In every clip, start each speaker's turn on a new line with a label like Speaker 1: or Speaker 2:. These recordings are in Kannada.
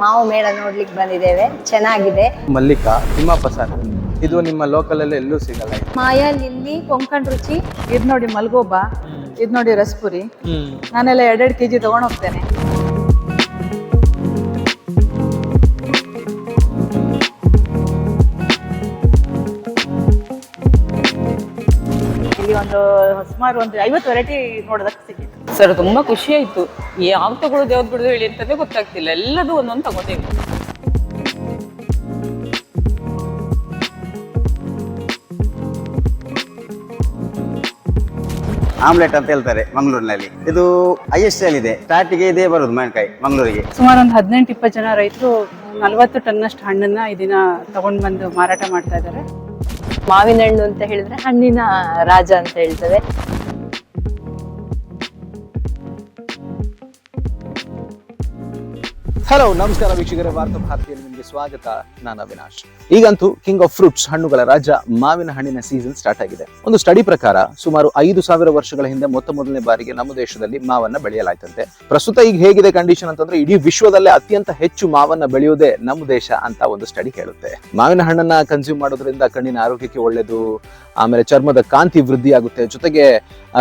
Speaker 1: ಮಾವು ಮೇಳ ನೋಡ್ಲಿಕ್ಕೆ ಬಂದಿದ್ದೇವೆ. ಚೆನ್ನಾಗಿದೆ.
Speaker 2: ಮಲ್ಲಿಕಾ ತಿಮ್ಮಪ್ಪ ಸರ್ ಇದು ನಿಮ್ಮ ಲೋಕಲ್ ಅಲ್ಲಿ ಎಲ್ಲೂ ಸಿಗಲ್ಲ. ಇದು.
Speaker 1: ಮಾಯಾ ಲಿಲ್ಲಿ ಕೊಂಕಣ್ ರುಚಿ.
Speaker 3: ಇದ್ ನೋಡಿ ಮಲ್ಗೋಬ. ಇದ್ ನೋಡಿ ರಸ್ಪುರಿ. ನಾನೆಲ್ಲ ಎರಡೆರಡು ಕೆಜಿ ತಗೊಂಡ್ ಹೋಗ್ತೇನೆ. ಇಲ್ಲಿ ಒಂದು ಸುಮಾರು ಒಂದು ಐವತ್ತು ವೆರೈಟಿ ನೋಡೋದಕ್ಕೆ ಸಿಕ್ಕಿತ್ತು
Speaker 4: ಸರ್ ತುಂಬಾ ಖುಷಿ ಆಯ್ತು ಯಾವ ತಗೊಳ್ಳೋದು ಯಾವ್ದು ಬಿಡೋದು ಹೇಳಿ ಅಂತಲೇ ಗೊತ್ತಾಗ್ತಿಲ್ಲ. ಎಲ್ಲದೂ ಒಂದೊಂದು ತಗೋತೇವೆ
Speaker 5: ಆಮ್ಲೆಟ್ ಅಂತ ಹೇಳ್ತಾರೆ ಮಂಗಳೂರಿನಲ್ಲಿ. ಇದು ಐ ಎಸ್ ಎಲ್ ಇದೆ ಸ್ಟಾರ್ಟಿಗೆ ಇದೇ ಬರೋದು ಮಾವಿನಕಾಯಿ ಮಂಗಳೂರಿಗೆ.
Speaker 3: ಸುಮಾರು ಒಂದು ಹದಿನೆಂಟು ಇಪ್ಪತ್ತು ಜನ ರೈತರು ನಲವತ್ತು ಟನ್ನಷ್ಟು ಹಣ್ಣನ್ನ ಇದನ್ನ ದಿನ ತಗೊಂಡ್ ಬಂದು ಮಾರಾಟ ಮಾಡ್ತಾ ಇದ್ದಾರೆ
Speaker 1: ಮಾವಿನ ಹಣ್ಣು ಅಂತ ಹೇಳಿದ್ರೆ ಹಣ್ಣಿನ ರಾಜ ಅಂತ ಹೇಳ್ತೇವೆ.
Speaker 2: ಹಲೋ ನಮಸ್ಕಾರ ವೀಕ್ಷಕರೇ ವಾರ್ತಾ ಭಾರತೀಯಲ್ಲಿ. ನಿಮಗೆ ಸ್ವಾಗತ, ನಾನು ಅವಿನಾಶ್. ಈಗಂತೂ ಕಿಂಗ್ ಆಫ್ ಫ್ರೂಟ್ಸ್ ಹಣ್ಣುಗಳ ರಾಜ ಮಾವಿನ ಹಣ್ಣಿನ ಸೀಸನ್ ಸ್ಟಾರ್ಟ್ ಆಗಿದೆ. ಒಂದು ಸ್ಟಡಿ ಪ್ರಕಾರ ಸುಮಾರು ಐದು ಸಾವಿರ ವರ್ಷಗಳ ಹಿಂದೆ ಮೊತ್ತ ಮೊದಲನೇ ಬಾರಿಗೆ ನಮ್ಮ ದೇಶದಲ್ಲಿ ಮಾವನ್ನ ಬೆಳೆಯಲಾಯ್ತಂತೆ. ಪ್ರಸ್ತುತ ಈಗ ಹೇಗಿದೆ ಕಂಡೀಷನ್ ಅಂತಂದ್ರೆ ಇಡೀ ವಿಶ್ವದಲ್ಲೇ ಅತ್ಯಂತ ಹೆಚ್ಚು ಮಾವನ್ನ ಬೆಳೆಯುವುದೇ ನಮ್ಮ ದೇಶ ಅಂತ ಒಂದು ಸ್ಟಡಿ ಹೇಳುತ್ತೆ. ಮಾವಿನ ಹಣ್ಣನ್ನ ಕನ್ಸ್ಯೂಮ್ ಮಾಡೋದ್ರಿಂದ ಕಣ್ಣಿನ ಆರೋಗ್ಯಕ್ಕೆ ಒಳ್ಳೆಯದು ಆಮೇಲೆ ಚರ್ಮದ ಕಾಂತಿ ವೃದ್ಧಿ ಆಗುತ್ತೆ, ಜೊತೆಗೆ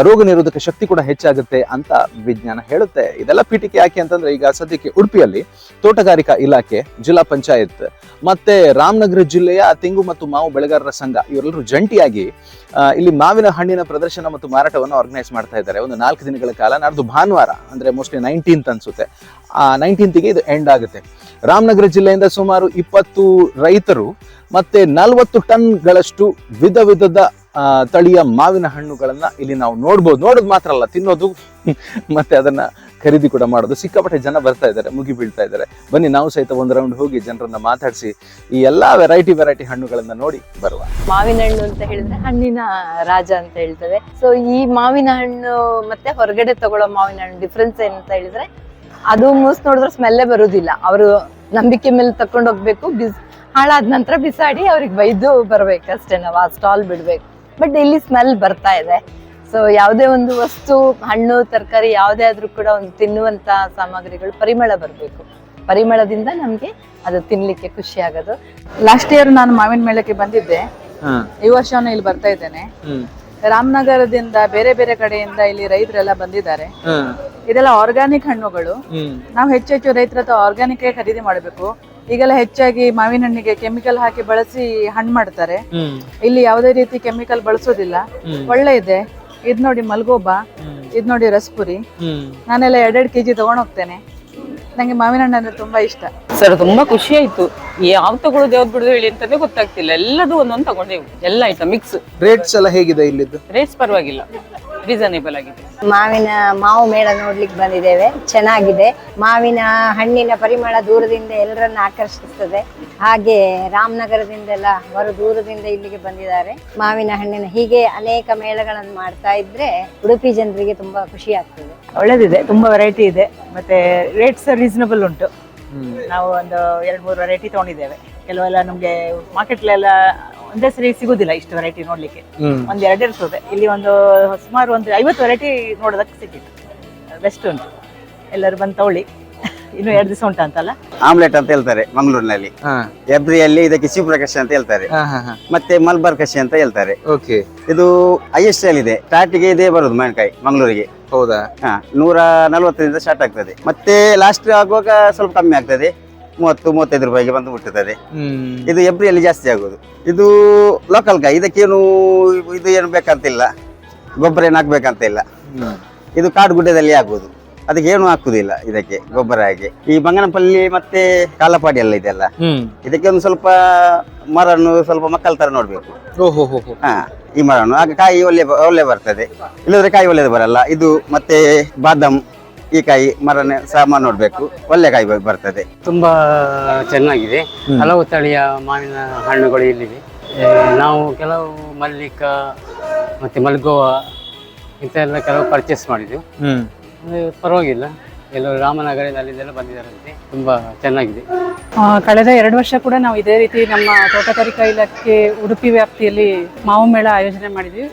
Speaker 2: ರೋಗ ನಿರೋಧಕ ಶಕ್ತಿ ಕೂಡ ಹೆಚ್ಚಾಗುತ್ತೆ ಅಂತ ವಿಜ್ಞಾನ ಹೇಳುತ್ತೆ. ಇದೆಲ್ಲ ಪೀಠಿಕೆ ಯಾಕೆ ಅಂತಂದ್ರೆ ಈಗ ಸದ್ಯಕ್ಕೆ ಉಡುಪಿಯಲ್ಲಿ ತೋಟಗಾರಿಕಾ ಇಲಾಖೆ ಜಿಲ್ಲಾ ಪಂಚಾಯತ್ ಮತ್ತೆ ರಾಮನಗರ ಜಿಲ್ಲೆಯ ತೆಂಗು ಮತ್ತು ಮಾವು ಬೆಳೆಗಾರರ ಸಂಘ, ಇವರೆಲ್ಲರೂ ಜಂಟಿಯಾಗಿ ಇಲ್ಲಿ ಮಾವಿನ ಹಣ್ಣಿನ ಪ್ರದರ್ಶನ ಮತ್ತು ಮಾರಾಟವನ್ನು ಆರ್ಗನೈಸ್ ಮಾಡ್ತಾ ಇದ್ದಾರೆ. ಒಂದು ನಾಲ್ಕು ದಿನಗಳ ಕಾಲ, ನಾಡ್ದು ಭಾನುವಾರ, ಅಂದ್ರೆ ಮೋಸ್ಟ್ಲಿ ನೈನ್ಟೀನ್ತ್ ಅನ್ಸುತ್ತೆ. ಆ ನೈನ್ಟೀನ್ತ್ಗೆ ಇದು ಎಂಡ್ ಆಗುತ್ತೆ. ರಾಮನಗರ ಜಿಲ್ಲೆಯಿಂದ ಸುಮಾರು ಇಪ್ಪತ್ತು ರೈತರು ಮತ್ತೆ ನಲವತ್ತು ಟನ್ಗಳಷ್ಟು ವಿಧ ವಿಧದ ತಳಿಯ ಮಾವಿನ ಹಣ್ಣುಗಳನ್ನ ಇಲ್ಲಿ ನಾವು ನೋಡ್ಬೋದು. ನೋಡೋದು ಮಾತ್ರ ಅಲ್ಲ, ತಿನ್ನೋದು, ಮತ್ತೆ ಅದನ್ನ ಖರೀದಿ ಕೂಡ ಮಾಡೋದು. ಸಿಕ್ಕಾಪಟ್ಟೆ ಜನ ಬರ್ತಾ ಇದ್ದಾರೆ, ಮುಗಿ ಬೀಳ್ತಾ ಇದ್ದಾರೆ. ಬನ್ನಿ, ನಾವು ಸಹಿತ ಒಂದು ರೌಂಡ್ ಹೋಗಿ ಜನರನ್ನ ಮಾತಾಡಿಸಿ ಈ ಎಲ್ಲಾ ವೆರೈಟಿ ವೆರೈಟಿ ಹಣ್ಣುಗಳನ್ನ ನೋಡಿ ಬರುವ.
Speaker 1: ಮಾವಿನ ಹಣ್ಣು ಅಂತ ಹೇಳಿದ್ರೆ ಹಣ್ಣಿನ ರಾಜ ಅಂತ ಹೇಳ್ತೇವೆ. ಸೊ ಈ ಮಾವಿನ ಹಣ್ಣು ಮತ್ತೆ ಹೊರಗಡೆ ತಗೊಳ್ಳೋ ಮಾವಿನ ಹಣ್ಣು ಡಿಫ್ರೆನ್ಸ್ ಅಂತ ಹೇಳಿದ್ರೆ, ಅದು ಮೂಸ್ ನೋಡಿದ್ರೆ ಸ್ಮೆಲ್ಲೇ ಬರುದಿಲ್ಲ. ಅವರು ನಂಬಿಕೆ ಮೇಲೆ ತಕೊಂಡು ಹೋಗ್ಬೇಕು, ಬಿಸ್, ಹಾಳಾದ ನಂತರ ಬಿಸಾಡಿ ಅವ್ರಿಗೆ ಬೈದು ಬರ್ಬೇಕು ಅಷ್ಟೇ ನಾವು, ಆ ಸ್ಟಾಲ್ ಬಿಡ್ಬೇಕು. ಬಟ್ ಇಲ್ಲಿ ಸ್ಮೆಲ್ ಬರ್ತಾ ಇದೆ. ಸೊ ಯಾವುದೇ ಒಂದು ವಸ್ತು ಹಣ್ಣು ತರಕಾರಿ ಯಾವುದೇ ಆದ್ರೂ ಕೂಡ ಒಂದು ತಿನ್ನುವಂತ ಸಾಮಗ್ರಿಗಳು ಪರಿಮಳ ಬರಬೇಕು. ಪರಿಮಳದಿಂದ ನಮ್ಗೆ ಅದು ತಿನ್ಲಿಕ್ಕೆ ಖುಷಿ ಆಗೋದು.
Speaker 3: ಲಾಸ್ಟ್ ಇಯರ್ ನಾನು ಮಾವಿನ ಮೇಳಕ್ಕೆ ಬಂದಿದ್ದೆ. ಈ ವರ್ಷನೂ ಇಲ್ಲಿ ಬರ್ತಾ ಇದ್ದೇನೆ. ರಾಮನಗರದಿಂದ ಬೇರೆ ಬೇರೆ ಕಡೆಯಿಂದ ಇಲ್ಲಿ ರೈತರೆಲ್ಲ ಬಂದಿದ್ದಾರೆ. ಇದೆಲ್ಲ ಆರ್ಗ್ಯಾನಿಕ್ ಹಣ್ಣುಗಳು. ನಾವು ಹೆಚ್ಚು ಹೆಚ್ಚು ರೈತರ ಹತ್ರ ಆರ್ಗ್ಯಾನಿಕ್ ಖರೀದಿ ಮಾಡಬೇಕು. ಈಗೆಲ್ಲ ಹೆಚ್ಚಾಗಿ ಮಾವಿನ ಹಣ್ಣಿಗೆ ಕೆಮಿಕಲ್ ಹಾಕಿ ಬಳಸಿ ಹಣ್ಣು ಮಾಡ್ತಾರೆ. ಇಲ್ಲಿ ಯಾವುದೇ ರೀತಿ ಕೆಮಿಕಲ್ ಬಳಸೋದಿಲ್ಲ. ಒಳ್ಳೆ ಇದೆ. ಇದ್ ನೋಡಿ ಮಲ್ಗೋಬಾ ಇದ್ ನೋಡಿ ರಸ್ಪುರಿ. ನಾನೆಲ್ಲ ಎರಡೆರಡು ಕೆಜಿ ತಗೊಂಡ್ ಹೋಗ್ತೇನೆ ನಂಗೆ ಮಾವಿನ ಹಣ್ಣು ಅಂದ್ರೆ ತುಂಬಾ ಇಷ್ಟ.
Speaker 4: ಸರ್ ತುಂಬಾ ಖುಷಿ ಆಯ್ತು. ಯಾವ ತಗೊಳ್ಳೋದು ಯಾವ್ದು ಬಿಡುದು ಹೇಳಿ ಅಂತಾನೆ ಗೊತ್ತಾಗ್ತಿಲ್ಲ. ಎಲ್ಲದೂ ಒಂದೊಂದು ತಗೊಂಡೇವು ಎಲ್ಲ ಐಟಮ್ ಮಿಕ್ಸ್
Speaker 2: ರೇಟ್ಸ್ ಎಲ್ಲ ಹೇಗಿದೆ ಇಲ್ಲಿದ್ದು?
Speaker 4: ರೇಟ್ಸ್ ಪರವಾಗಿಲ್ಲ. ರೀಸನೇಬಲ್ ಆಗಿದೆ.
Speaker 1: ಮಾವಿನ ಮಾವು ಮೇಳ ನೋಡ್ಲಿಕ್ಕೆ ಬಂದಿದ್ದೇವೆ. ಚೆನ್ನಾಗಿದೆ. ಮಾವಿನ ಹಣ್ಣಿನ ಪರಿಮಳ ದೂರದಿಂದ ಎಲ್ಲರನ್ನ ಆಕರ್ಷಿಸ್ತದೆ ಹಾಗೆ ರಾಮನಗರದಿಂದೆಲ್ಲ ಹೊರ ದೂರದಿಂದ ಇಲ್ಲಿಗೆ ಬಂದಿದ್ದಾರೆ. ಮಾವಿನ ಹಣ್ಣಿನ ಹೀಗೆ ಅನೇಕ ಮೇಳಗಳನ್ನು ಮಾಡ್ತಾ ಇದ್ರೆ ಉಡುಪಿ ಜನರಿಗೆ ತುಂಬಾ ಖುಷಿ ಆಗ್ತದೆ.
Speaker 3: ಒಳ್ಳೇದಿದೆ. ತುಂಬಾ ವೆರೈಟಿ ಇದೆ. ಮತ್ತೆ ರೇಟ್ಸ್ ರೀಸನಬಲ್ ಉಂಟು. ನಾವು ಒಂದು ಎರಡು ಮೂರು ವೆರೈಟಿ ತಗೊಂಡಿದ್ದೇವೆ. ಕೆಲವೆಲ್ಲ ನಮ್ಗೆ ಮಾರ್ಕೆಟ್ಲೆಲ್ಲ ಒಂದೇ ಸರಿ ಸಿಗುದಿಲ್ಲ ಇಷ್ಟು ವೆರೈಟಿ ನೋಡ್ಲಿಕ್ಕೆ. ಒಂದ್ ಎರಡು ಇರ್ತದೆ. ಇಲ್ಲಿ ಒಂದು ಸುಮಾರು ಒಂದು ಐವತ್ತು ವೆರೈಟಿ ನೋಡೋದಕ್ಕೆ ಸಿಕ್ಕಿತ್ತು. ಬೆಸ್ಟ್ ಉಂಟು. ಎಲ್ಲರೂ ಬಂದು ತಗೊಳ್ಳಿ. ಇನ್ನು ಎರಡು ದಿವಸ ಉಂಟಂತಲ್ಲ
Speaker 5: ಆಮ್ಲೆಟ್ ಅಂತ ಹೇಳ್ತಾರೆ ಮಂಗಳೂರಿನಲ್ಲಿ. ಎಬ್ರಿಯಲ್ಲಿ ಇದಕ್ಕೆ ಶಿವಪ್ರಕಾಶ್ ಅಂತ ಹೇಳ್ತಾರೆ. ಮತ್ತೆ ಮಲ್ಬಾರ್ ಕಷಿ ಅಂತ ಹೇಳ್ತಾರೆ.
Speaker 2: ಓಕೆ
Speaker 5: ಇದು ಹೈಯೆಸ್ಟ್ ಅಲ್ಲಿ ಇದೆ. ಸ್ಟಾರ್ಟಿಗೆ ಇದೇ ಬರುದು ಮಾವಿನಕಾಯಿ ಮಂಗಳೂರಿಗೆ.
Speaker 2: ಹೌದಾ?
Speaker 5: ಹಾ ನೂರ ನಲ್ವತ್ತರಿಂದ ಸ್ಟಾರ್ಟ್ ಆಗ್ತದೆ. ಮತ್ತೆ ಲಾಸ್ಟ್ ಆಗುವಾಗ ಸ್ವಲ್ಪ ಕಮ್ಮಿ ಆಗ್ತದೆ. ಮೂವತ್ತು ಮೂವತ್ತೈದು ರೂಪಾಯಿಗೆ ಬಂದು ಮುಟ್ಟುತ್ತದೆ ಇದು ಎಬ್ರಿಯಲ್ಲಿ ಜಾಸ್ತಿ ಆಗೋದು. ಇದು ಲೋಕಲ್ ಕಾಯಿ ಇದಕ್ಕೇನು ಇದು ಏನು ಬೇಕಂತಿಲ್ಲ. ಗೊಬ್ಬರ ಏನು ಹಾಕ್ಬೇಕಂತ ಇಲ್ಲ ಇದು ಕಾಡು ಗುಡ್ಡದಲ್ಲಿ ಆಗುವುದು ಅದಕ್ಕೆ ಏನು ಹಾಕುದಿಲ್ಲ ಇದಕ್ಕೆ ಗೊಬ್ಬರ ಹಾಗೆ. ಈ ಬಂಗನಪಲ್ಲಿ ಮತ್ತೆ ಕಾಲಪಾಡಿ ಎಲ್ಲ ಇದೆಲ್ಲ ಇದಕ್ಕೆ ಒಂದು ಸ್ವಲ್ಪ ಮರನ್ನು ಸ್ವಲ್ಪ ಮಕ್ಕಳ ತರ ನೋಡ್ಬೇಕು.
Speaker 2: ಹೋ
Speaker 5: ಈ ಮರನ್ನು. ಆಗ ಕಾಯಿ ಒಳ್ಳೆ ಒಳ್ಳೆ ಬರ್ತದೆ. ಇಲ್ಲದ್ರೆ ಕಾಯಿ ಒಳ್ಳೇದು ಬರಲ್ಲ. ಇದು ಮತ್ತೆ ಬಾದಾಮ್ ಈ ಕಾಯಿ ಮರನ ಸಾಮಾನು ನೋಡಬೇಕು. ಒಳ್ಳೆ ಕಾಯಿ ಬರ್ತದೆ.
Speaker 6: ತುಂಬಾ ಚೆನ್ನಾಗಿದೆ. ಹಲವು ತಳಿಯ ಮಾವಿನ ಹಣ್ಣುಗಳು ಇಲ್ಲಿವೆ. ಏ, ನಾವು ಕೆಲವು ಮಲ್ಲಿಕ ಮತ್ತೆ ಮಲ್ಗೋವ ಇಂಥೆಲ್ಲ ಕೆಲವು ಪರ್ಚೇಸ್ ಮಾಡಿದ್ದೆವು
Speaker 2: ಹ್ಮ್.
Speaker 6: ಅಂದ್ರೆ ಪರವಾಗಿಲ್ಲ. ಎಲ್ಲರೂ ರಾಮನಗರದಲ್ಲಿ ಅಲ್ಲಿಂದೆಲ್ಲ ಬಂದಿದ್ದಾರಂತೆ. ತುಂಬಾ ಚೆನ್ನಾಗಿದೆ.
Speaker 3: ಕಳೆದ ಎರಡು ವರ್ಷ ಕೂಡ ನಾವು ಇದೇ ರೀತಿ ನಮ್ಮ ತೋಟಗಾರಿಕಾ ಇಲಾಖೆ ಉಡುಪಿ ವ್ಯಾಪ್ತಿಯಲ್ಲಿ ಮಾವು ಮೇಳ ಆಯೋಜನೆ ಮಾಡಿದ್ವಿ.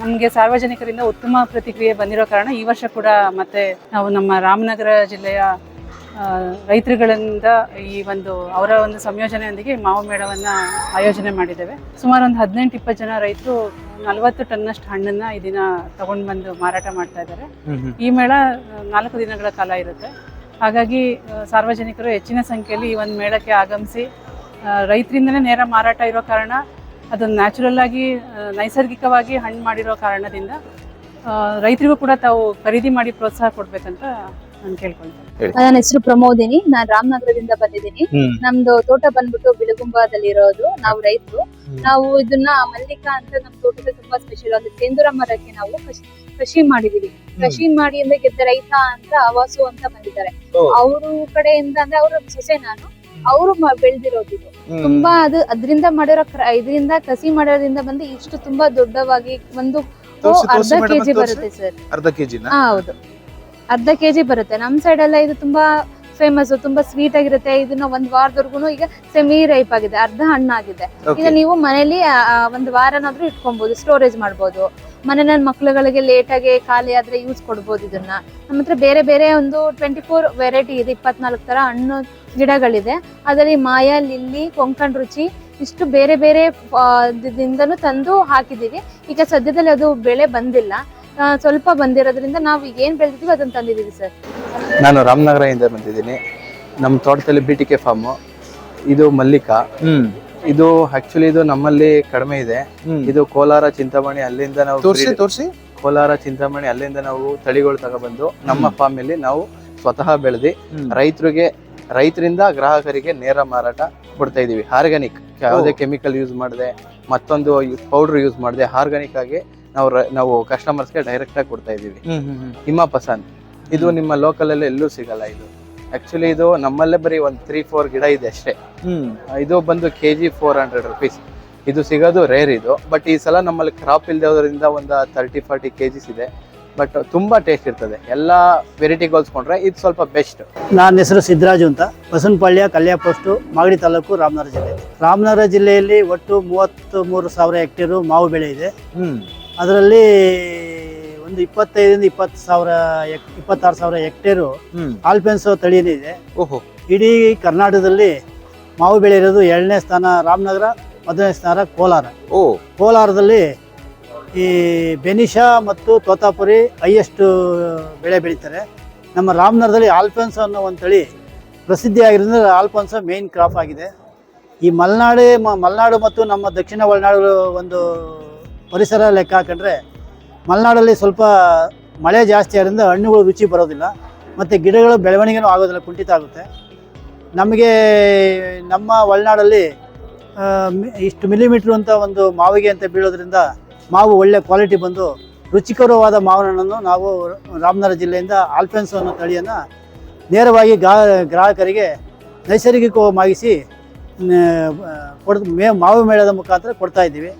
Speaker 3: ನಮ್ಗೆ ಸಾರ್ವಜನಿಕರಿಂದ ಉತ್ತಮ ಪ್ರತಿಕ್ರಿಯೆ ಬಂದಿರೋ ಕಾರಣ ಈ ವರ್ಷ ಕೂಡ ಮತ್ತೆ ನಾವು ನಮ್ಮ ರಾಮನಗರ ಜಿಲ್ಲೆಯ
Speaker 7: ರೈತರುಗಳಿಂದ ಈ ಒಂದು ಅವರ ಒಂದು ಸಂಯೋಜನೆಯೊಂದಿಗೆ ಮಾವು ಮೇಳವನ್ನ ಆಯೋಜನೆ ಮಾಡಿದ್ದೇವೆ. ಸುಮಾರು ಒಂದು ಹದಿನೆಂಟು ಇಪ್ಪತ್ತು ಜನ ರೈತರು ನಲವತ್ತು ಟನ್ನಷ್ಟು ಹಣ್ಣನ್ನ ಈ ದಿನ ತಗೊಂಡು ಬಂದು ಮಾರಾಟ ಮಾಡ್ತಾ ಇದ್ದಾರೆ. ಈ ಮೇಳ ನಾಲ್ಕು ದಿನಗಳ ಕಾಲ ಇರುತ್ತೆ. ಹಾಗಾಗಿ ಸಾರ್ವಜನಿಕರು ಹೆಚ್ಚಿನ ಸಂಖ್ಯೆಯಲ್ಲಿ ಈ ಒಂದು ಮೇಳಕ್ಕೆ ಆಗಮಿಸಿ ರೈತರಿಂದನೇ ನೇರ ಮಾರಾಟ ಇರೋ ಕಾರಣ, ಅದನ್ನು ನ್ಯಾಚುರಲ್ ಆಗಿ ನೈಸರ್ಗಿಕವಾಗಿ ಹಣ್ಣು ಮಾಡಿರೋ ಕಾರಣದಿಂದ ರೈತರಿಗೂ ಕೂಡ ತಾವು ಖರೀದಿ ಮಾಡಿ ಪ್ರೋತ್ಸಾಹ ಕೊಡ್ಬೇಕಂತ ನಾನು ಕೇಳ್ಕೊಳ್ತೇನೆ.
Speaker 8: ನನ್ನ ಹೆಸರು ಪ್ರಮೋದಿನಿ. ನಾನ್ ರಾಮನಗರದಿಂದ ಬಂದಿದ್ದೀನಿ.
Speaker 2: ಹ್ಮ್.
Speaker 8: ನಮ್ದು ತೋಟ ಬಂದ್ಬಿಟ್ಟು ಬಿಳುಗುಂಬಾದಲ್ಲಿ ಇರೋದು ನಾವು ರೈತರು. ನಾವು ಇದನ್ನ ಮಲ್ಲಿಕಾ ಅಂತ ನಮ್ ತೋಟದಲ್ಲಿ ತುಂಬಾ ಸ್ಪೆಷಲ್ ಒಂದು ಸೇಂದುರ ಮರಕ್ಕೆ ನಾವು ಕೃಷಿ- ಕೃಷಿ ಮಾಡಿದೀವಿ. ಕೃಷಿ ಮಾಡಿ ಅಂದ್ರೆ ಗೆದ್ದ ರೈತ ಅಂತ ವಾಸು ಅಂತ ಬಂದಿದ್ದಾರೆ.
Speaker 2: ಓ.
Speaker 8: ಅವರು ಕಡೆಯಿಂದ ಅಂದ್ರೆ ಅವ್ರ ಸೊಸೆ ನಾನು. ಅವರು ಬೆಳೆದಿರೋದು ಇದು. ತುಂಬಾ ಅದು ಅದರಿಂದ ಮಾಡಿರೋ ಕ್ರ- ಇದರಿಂದ ಕಸಿ ಮಾಡೋದ್ರಿಂದ ಬಂದು ಇಷ್ಟು ತುಂಬಾ ದೊಡ್ಡವಾಗಿ ಒಂದು ಓ,
Speaker 2: ತೋರ್ಸಿ, ತೋರ್ಸಿ
Speaker 8: ಅರ್ಧ
Speaker 2: madam,
Speaker 8: ಕೆಜಿ
Speaker 2: ತೋರ್ಸಿ.
Speaker 8: ಬರುತ್ತೆ ಸರ್.
Speaker 2: ಅರ್ಧ ಕೆಜಿನ?
Speaker 8: ಹಾ ಹೌದು. ಅರ್ಧ ಕೆಜಿ ಬರುತ್ತೆ. ನಮ್ಮ ಸೈಡ್ ಎಲ್ಲ ಇದು ತುಂಬಾ ಫೇಮಸ್ ತುಂಬಾ ಸ್ವೀಟ್ ಆಗಿರುತ್ತೆ. ಇದನ್ನ ಒಂದ್ ವಾರದವರೆಗೂ ಈಗ ಸೆಮಿ ರೈಪ್ ಆಗಿದೆ. ಅರ್ಧ ಹಣ್ಣಾಗಿದೆ ಈಗ ನೀವು ಮನೇಲಿ ಒಂದ್ ವಾರನಾದ್ರೂ ಇಟ್ಕೊಬಹುದು ಸ್ಟೋರೇಜ್ ಮಾಡ್ಬೋದು. ಮನೆ ನನ್ನ ಮಕ್ಳುಗಳಿಗೆ ಲೇಟ್ ಆಗಿ ಖಾಲಿ ಆದ್ರೆ ಯೂಸ್ ಕೊಡ್ಬೋದು ಇದನ್ನ. ನಮ್ಮ ಹತ್ರ ಬೇರೆ ಬೇರೆ ಒಂದು ಟ್ವೆಂಟಿ ಫೋರ್ ವೆರೈಟಿ ಇದೆ. ಇಪ್ಪತ್ನಾಲ್ಕು ತರ ಹಣ್ಣು ಗಿಡಗಳಿದೆ. ಅದರಲ್ಲಿ ಮಾಯಾ ಲಿಲ್ಲಿ ಕೊಂಕಣ್ ರುಚಿ ಇಷ್ಟು ಬೇರೆ ಬೇರೆ ದಿಂದನೂ ತಂದು ಹಾಕಿದೀವಿ ಈಗ ಸದ್ಯದಲ್ಲಿ ಅದು ಬೆಳೆ ಬಂದಿಲ್ಲ. ಸ್ವಲ್ಪ ಬಂದಿರೋದ್ರಿಂದ ನಾವು ಈಗ ಏನ್ ಬೆಳೆದಿದ್ದೀವಿ ಅದನ್ನ ತಂದಿದ್ದೀವಿ ಸರ್.
Speaker 9: ನಾನು ರಾಮನಗರದಿಂದ ಬಂದಿದ್ದೀನಿ. ನಮ್ಮ ತೋಟದಲ್ಲಿ ಬಿ ಟಿ ಕೆ ಫಾರ್ಮು ಇದು ಮಲ್ಲಿಕಾ.
Speaker 2: ಹ್ಮ್.
Speaker 9: ಇದು ಆಕ್ಚುಲಿ ಇದು ನಮ್ಮಲ್ಲಿ ಕಡಿಮೆ ಇದೆ. ಇದು ಕೋಲಾರ ಚಿಂತಾಮಣಿ ಅಲ್ಲಿಂದ ನಾವು
Speaker 2: ತೋರಿಸಿ
Speaker 9: ತೋರಿಸಿ
Speaker 2: ತೋರ್ಸಿ.
Speaker 9: ಕೋಲಾರ ಚಿಂತಾಮಣಿ ಅಲ್ಲಿಂದ ನಾವು ತಳಿಗಳು ತಗೊಬಂದು ನಮ್ಮ ಫಾರ್ಮ್ ಅಲ್ಲಿ ನಾವು ಸ್ವತಃ ಬೆಳೆದಿ ರೈತರಿಗೆ ರೈತರಿಂದ ಗ್ರಾಹಕರಿಗೆ ನೇರ ಮಾರಾಟ ಕೊಡ್ತಾ ಇದೀವಿ. ಆರ್ಗಾನಿಕ್ ಯಾವುದೇ ಕೆಮಿಕಲ್ ಯೂಸ್ ಮಾಡದೆ ಮತ್ತೊಂದು ಪೌಡರ್ ಯೂಸ್ ಮಾಡದೆ ಆರ್ಗಾನಿಕ್ ಆಗಿ ನಾವು ನಾವು ಕಸ್ಟಮರ್ಸ್ಗೆ ಡೈರೆಕ್ಟ್ ಆಗಿ ಕೊಡ್ತಾ ಇದೀವಿ
Speaker 2: ಹ್ಮ್
Speaker 9: ಪಸಂದ್ ಇದು ನಿಮ್ಮ ಲೋಕಲ್ ಅಲ್ಲಿ ಎಲ್ಲೂ ಸಿಗಲ್ಲ ಇದು. ಆಕ್ಚುಲಿ ಇದು ನಮ್ಮಲ್ಲೇ ಬರೀ ಒಂದು ತ್ರೀ ಫೋರ್ ಗಿಡ ಇದೆ ಅಷ್ಟೇ. ಇದು ಬಂದು K G four hundred rupees ಇದು ಸಿಗೋದು ರೇರ್ ಇದು. ಬಟ್ ಈ ಸಲ ನಮ್ಮಲ್ಲಿ ಕ್ರಾಪ್ ಇಲ್ದೋದ್ರಿಂದ ಒಂದು ತರ್ಟಿ ಫಾರ್ಟಿ ಕೆ ಜಿಸ್ ಇದೆ. ಬಟ್ ತುಂಬಾ ಟೇಸ್ಟ್ ಇರ್ತದೆ. ಎಲ್ಲ ವೆರೈಟಿ ಹೋಲ್ಸ್ಕೊಂಡ್ರೆ ಇದು ಸ್ವಲ್ಪ ಬೆಸ್ಟ್
Speaker 10: ನನ್ನ ಹೆಸರು ಸಿದ್ದರಾಜು ಅಂತ. ಬಸವನಪಾಳ್ಯ ಕಲ್ಯಾ ಪೋಸ್ಟು ಮಾಗಡಿ ತಾಲೂಕು ರಾಮನಗರ ಜಿಲ್ಲೆ. ರಾಮನಗರ ಜಿಲ್ಲೆಯಲ್ಲಿ ಒಟ್ಟು ಮೂವತ್ತ್ ಮೂರು ಸಾವಿರ ಹೆಕ್ಟೇರು ಮಾವು ಬೆಳೆ ಇದೆ.
Speaker 2: ಹ್ಮ್.
Speaker 10: ಅದರಲ್ಲಿ ಒಂದು ಇಪ್ಪತ್ತೈದರಿಂದ ಇಪ್ಪತ್ತು ಸಾವಿರ ಎಕ್- ಇಪ್ಪತ್ತಾರು ಸಾವಿರ ಹೆಕ್ಟೇರು
Speaker 2: ಹ್ಮ್.
Speaker 10: ಆಲ್ಪೆನ್ಸೋ ತಳಿನೇ ಇದೆ.
Speaker 2: ಓಹೋ.
Speaker 10: ಇಡೀ ಕರ್ನಾಟಕದಲ್ಲಿ ಮಾವು ಬೆಳೆ ಇರೋದು ಎರಡನೇ ಸ್ಥಾನ ರಾಮನಗರ ಮೊದಲನೇ ಸ್ಥಾನ ಕೋಲಾರ.
Speaker 2: ಓ.
Speaker 10: ಕೋಲಾರದಲ್ಲಿ ಈ ಬೆನಿಶಾ ಮತ್ತು ತೋತಾಪುರಿ ಹೈಯೆಸ್ಟ್ ಬೆಳೆ ಬೆಳೀತಾರೆ. ನಮ್ಮ ರಾಮನಗರದಲ್ಲಿ ಆಲ್ಪೆನ್ಸೋ ಅನ್ನೋ ಒಂದು ತಳಿ ಪ್ರಸಿದ್ಧಿಯಾಗಿರೋದ್ರಿಂದ ಆಲ್ಪೆನ್ಸೋ ಮೇನ್ ಕ್ರಾಪ್ ಆಗಿದೆ. ಈ ಮಲೆನಾಡು ಮ- ಮಲೆನಾಡು ಮತ್ತು ನಮ್ಮ ದಕ್ಷಿಣ ಒಳನಾಡು ಒಂದು ಪರಿಸರ ಲೆಕ್ಕ ಹಾಕೊಂಡ್ರೆ ಮಲೆನಾಡಲ್ಲಿ ಸ್ವಲ್ಪ ಮಳೆ ಜಾಸ್ತಿ ಆದ್ರಿಂದ ಹಣ್ಣುಗಳು ರುಚಿ ಬರೋದಿಲ್ಲ. ಮತ್ತು ಗಿಡಗಳು ಬೆಳವಣಿಗೆನೂ ಆಗೋದಿಲ್ಲ, ಕುಂಠಿತ ಆಗುತ್ತೆ. ನಮಗೆ ನಮ್ಮ ಒಳನಾಡಲ್ಲಿ ಇಷ್ಟು ಮಿಲಿಮೀಟ್ರ್ ಅಂತ ಒಂದು ಮಾವಿಗೆ ಅಂತ ಬೀಳೋದ್ರಿಂದ ಮಾವು ಒಳ್ಳೆ ಕ್ವಾಲಿಟಿ ಬಂದು ರುಚಿಕರವಾದ ಮಾವಿನ ಹಣ್ಣನ್ನು ನಾವು ರಾಮನಗರ ಜಿಲ್ಲೆಯಿಂದ ಆಲ್ಫೆನ್ಸೋ ಅನ್ನೋ ತಳಿಯನ್ನು ನೇರವಾಗಿ ಗ್ರಾಹಕರಿಗೆ ನೈಸರ್ಗಿಕವಾಗಿಸಿ ಕೊಡ್, ಮೇ, ಮಾವು ಮೇಳದ ಮುಖಾಂತರ ಕೊಡ್ತಾ ಇದ್ದೀವಿ.